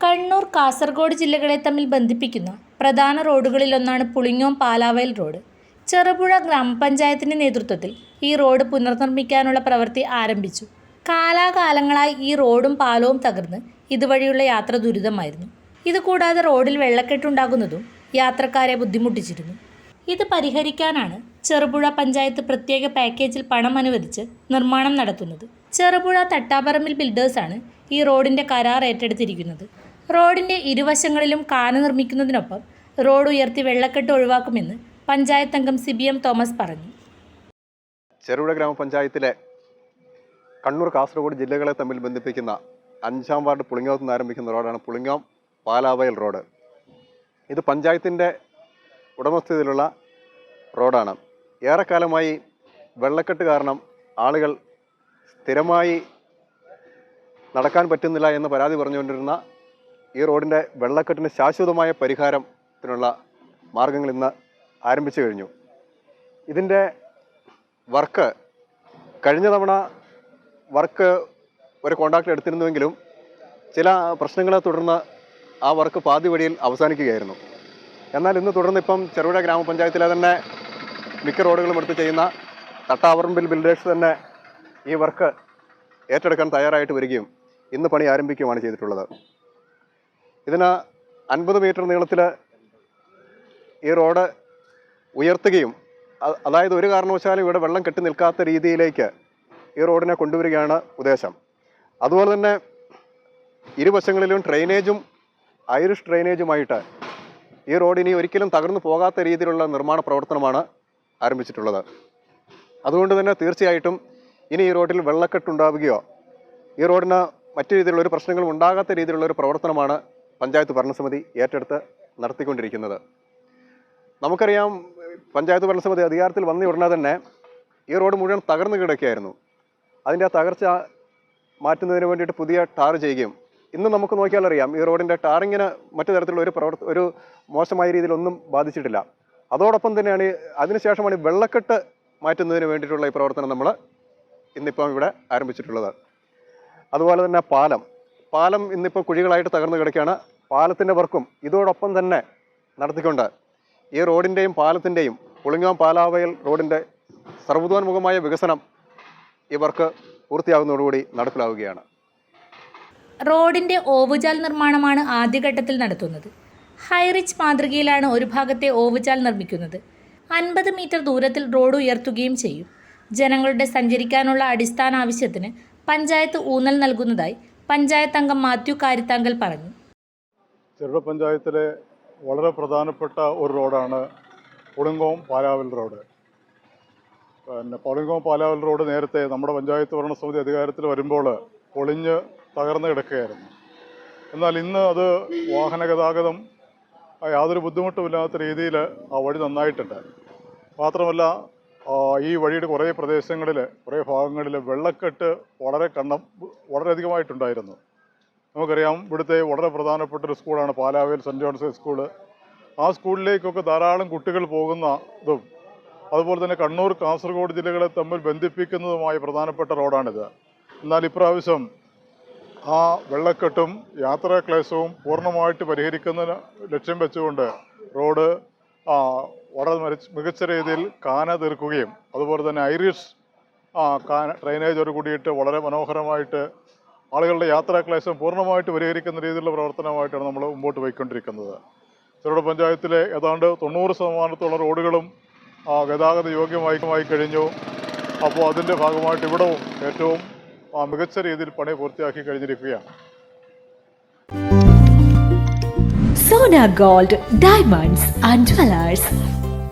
കണ്ണൂർ കാസർഗോഡ് ജില്ലകളെ തമ്മിൽ ബന്ധിപ്പിക്കുന്ന പ്രധാന റോഡുകളിലൊന്നാണ് പുളിങ്ങോം പാലാവയൽ റോഡ്. ചെറുപുഴ ഗ്രാമപഞ്ചായത്തിന്റെ നേതൃത്വത്തിൽ ഈ റോഡ് പുനർനിർമ്മിക്കാനുള്ള പ്രവൃത്തി ആരംഭിച്ചു. കാലാകാലങ്ങളായി ഈ റോഡും പാലവും തകർന്ന് ഇതുവഴിയുള്ള യാത്ര ദുരിതമായിരുന്നു. ഇതുകൂടാതെ റോഡിൽ വെള്ളക്കെട്ടുണ്ടാകുന്നതും യാത്രക്കാരെ ബുദ്ധിമുട്ടിച്ചിരുന്നു. ഇത് പരിഹരിക്കാനാണ് ചെറുപുഴ പഞ്ചായത്ത് പ്രത്യേക പാക്കേജിൽ പണം അനുവദിച്ച് നിർമ്മാണം നടത്തുന്നത്. ചെറുപുഴ തട്ടാപ്പറമ്പിൽ ബിൽഡേഴ്സാണ് ഈ റോഡിന്റെ കരാർ ഏറ്റെടുത്തിരിക്കുന്നത്. റോഡിന്റെ ഇരുവശങ്ങളിലും കാന നിർമ്മിക്കുന്നതിനൊപ്പം റോഡ് ഉയർത്തി വെള്ളക്കെട്ട് ഒഴിവാക്കുമെന്ന് പഞ്ചായത്ത് അംഗം സി ബി എം തോമസ് പറഞ്ഞു. ചെറുപുഴ ഗ്രാമപഞ്ചായത്തിലെ കണ്ണൂർ കാസർഗോഡ് ജില്ലകളെ തമ്മിൽ ബന്ധിപ്പിക്കുന്ന അഞ്ചാം വാർഡ് പുളിങ്ങോത്ത് നിന്ന് ആരംഭിക്കുന്ന റോഡാണ് പുളിങ്ങോം പാലാവയൽ റോഡ്. ഇത് പഞ്ചായത്തിന്റെ ഉടമസ്ഥതയിലുള്ള റോഡാണ്. ഏറെക്കാലമായി വെള്ളക്കെട്ട് കാരണം ആളുകൾ സ്ഥിരമായി നടക്കാൻ പറ്റുന്നില്ല എന്ന് പരാതി പറഞ്ഞുകൊണ്ടിരുന്ന ഈ റോഡിന്റെ വെള്ളക്കെട്ടിന് ശാശ്വതമായ പരിഹാരത്തിനുള്ള മാർഗങ്ങൾ ഇന്ന് ആരംഭിച്ചു കഴിഞ്ഞു. ഇതിന്റെ വർക്ക് കഴിഞ്ഞ തവണ വർക്ക് ഒരു കോൺട്രാക്ട് എടുത്തിരുന്നുവെങ്കിലും ചില പ്രശ്നങ്ങളെ തുടർന്ന് ആ വർക്ക് പാതി വഴിയിൽ അവസാനിക്കുകയായിരുന്നു. എന്നാൽ ഇന്ന് തുടർന്ന് ഇപ്പം ചെറുപുഴ ഗ്രാമപഞ്ചായത്തിലെ തന്നെ മിക്ക റോഡുകളും എടുത്ത് ചെയ്യുന്ന തട്ടാവറമ്പിൽ ബിൽഡേഴ്സ് തന്നെ ഈ വർക്ക് ഏറ്റെടുക്കാൻ തയ്യാറായിട്ട് വരികയും ഇന്ന് പണി ആരംഭിക്കുകയുമാണ് ചെയ്തിട്ടുള്ളത്. ഇതിന് അൻപത് മീറ്റർ നീളത്തിൽ ഈ റോഡ് ഉയർത്തുകയും അതായത് ഒരു കാരണവശാലും ഇവിടെ വെള്ളം കെട്ടി നിൽക്കാത്ത രീതിയിലേക്ക് ഈ റോഡിനെ കൊണ്ടുവരികയാണ് ഉദ്ദേശം. അതുപോലെ തന്നെ ഇരുവശങ്ങളിലും ഡ്രെയിനേജും ഐറിഷ് ഡ്രെയിനേജുമായിട്ട് ഈ റോഡിനി ഒരിക്കലും തകർന്നു പോകാത്ത രീതിയിലുള്ള നിർമ്മാണ പ്രവർത്തനമാണ് ആരംഭിച്ചിട്ടുള്ളത്. അതുകൊണ്ട് തന്നെ തീർച്ചയായിട്ടും ഇനി ഈ റോഡിൽ വെള്ളക്കെട്ടുണ്ടാവുകയോ ഈ റോഡിന് മറ്റു രീതിയിലുള്ള ഒരു പ്രശ്നങ്ങളും ഉണ്ടാകാത്ത രീതിയിലുള്ള ഒരു പ്രവർത്തനമാണ് പഞ്ചായത്ത് ഭരണസമിതി ഏറ്റെടുത്ത് നടത്തിക്കൊണ്ടിരിക്കുന്നത്. നമുക്കറിയാം പഞ്ചായത്ത് ഭരണസമിതി അധികാരത്തിൽ വന്ന ഉടനെ തന്നെ ഈ റോഡ് മുഴുവൻ തകർന്നു കിടക്കുകയായിരുന്നു. അതിന്റെ ആ തകർച്ച മാറ്റുന്നതിന് വേണ്ടിയിട്ട് പുതിയ ടാർ ചെയ്യുകയും ഇന്ന് നമുക്ക് നോക്കിയാൽ അറിയാം ഈ റോഡിന്റെ ടാറിങ്ങിന് മറ്റു തരത്തിലുള്ള ഒരു പ്രവർത്ത ഒരു മോശമായ രീതിയിലൊന്നും ബാധിച്ചിട്ടില്ല. അതോടൊപ്പം തന്നെയാണ് അതിനുശേഷമാണ് ഈ വെള്ളക്കെട്ട് മാറ്റുന്നതിന് വേണ്ടിയിട്ടുള്ള ഈ പ്രവർത്തനം നമ്മൾ ഇന്നിപ്പം ഇവിടെ ആരംഭിച്ചിട്ടുള്ളത്. അതുപോലെ തന്നെ പാലം. പാലം ഇന്നിപ്പോൾ കുഴികളായിട്ട് തകർന്നു കിടക്കുകയാണ്. പാലത്തിന്റെ വർക്കും ഇതോടൊപ്പം തന്നെ നടത്തിക്കൊണ്ട് ഈ റോഡിന്റെയും പാലത്തിന്റെയും പുളിങ്ങാം പാലാവയൽ റോഡിന്റെ സർവതോന്മുഖമായ വികസനം ഈ വർക്ക് പൂർത്തിയാകുന്നതോടുകൂടി നടപ്പിലാവുകയാണ്. റോഡിന്റെ ഓവുചാൽ നിർമ്മാണമാണ് ആദ്യഘട്ടത്തിൽ നടത്തുന്നത്. ഹൈറിച്ച് മാതൃകയിലാണ് ഒരു ഭാഗത്തെ ഓവുചാൽ നിർമ്മിക്കുന്നത്. അൻപത് മീറ്റർ ദൂരത്തിൽ റോഡ് ഉയർത്തുകയും ചെയ്യും. ജനങ്ങളുടെ സഞ്ചരിക്കാനുള്ള അടിസ്ഥാന ആവശ്യത്തിന് പഞ്ചായത്ത് ഊന്നൽ നൽകുന്നതായി പഞ്ചായത്ത് അംഗം മാത്യു കാരിത്താങ്കൽ പറഞ്ഞു. ചെറുപ്പ പഞ്ചായത്തിലെ വളരെ പ്രധാനപ്പെട്ട ഒരു റോഡാണ് പുളിങ്കോം പാലാവൽ റോഡ്. പിന്നെ പുളിങ്കോം പാലാവൽ റോഡ് നേരത്തെ നമ്മുടെ പഞ്ചായത്ത് ഭരണസമിതി അധികാരത്തിൽ വരുമ്പോൾ പൊളിഞ്ഞ് തകർന്ന് കിടക്കുകയായിരുന്നു. എന്നാൽ ഇന്ന് അത് വാഹന ഗതാഗതം യാതൊരു ബുദ്ധിമുട്ടുമില്ലാത്ത രീതിയിൽ ആ വഴി നന്നായിട്ടുണ്ട്. മാത്രമല്ല ഈ വഴിയുടെ കുറേ പ്രദേശങ്ങളിൽ കുറേ ഭാഗങ്ങളിൽ വെള്ളക്കെട്ട് വളരെ കണ്ണം വളരെയധികമായിട്ടുണ്ടായിരുന്നു. നമുക്കറിയാം ഇവിടുത്തെ വളരെ പ്രധാനപ്പെട്ട ഒരു സ്കൂളാണ് പാലാവേൽ സെന്റ് ജോൺസ് സ്കൂൾ. ആ സ്കൂളിലേക്കൊക്കെ ധാരാളം കുട്ടികൾ പോകുന്ന ഇതും അതുപോലെ തന്നെ കണ്ണൂർ കാസർഗോഡ് ജില്ലകളെ തമ്മിൽ ബന്ധിപ്പിക്കുന്നതുമായ പ്രധാനപ്പെട്ട റോഡാണിത്. എന്നാൽ ഇപ്രാവശ്യം ആ വെള്ളക്കെട്ടും യാത്രാക്ലേശവും പൂർണമായിട്ട് പരിഹരിക്കുന്നതിന് ലക്ഷ്യം വെച്ചുകൊണ്ട് റോഡ് വളരെ മികച്ച രീതിയിൽ കാന തീർക്കുകയും അതുപോലെ തന്നെ ഐറിഷ് കാന ഡ്രൈനേജോട് കൂടിയിട്ട് വളരെ മനോഹരമായിട്ട് ആളുകളുടെ യാത്രാ യാത്രാക്ലേശം പൂർണമായിട്ട് പരിഹരിക്കുന്ന രീതിയിലുള്ള പ്രവർത്തനമായിട്ടാണ് നമ്മൾ മുമ്പോട്ട് പോയിക്കൊണ്ടിരിക്കുന്നത്. ചെറുപ്പ പഞ്ചായത്തിലെ ഏതാണ്ട് തൊണ്ണൂറ് ശതമാനത്തോളം റോഡുകളും ഗതാഗത യോഗ്യമായി മായി കഴിഞ്ഞു. അപ്പോൾ അതിന്റെ ഭാഗമായിട്ട് ഇവിടവും ഏറ്റവും മികച്ച രീതിയിൽ പണി പൂർത്തിയാക്കി കഴിഞ്ഞിരിക്കുകയാണ് Sona gold diamonds and Jewelers.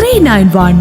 three nine one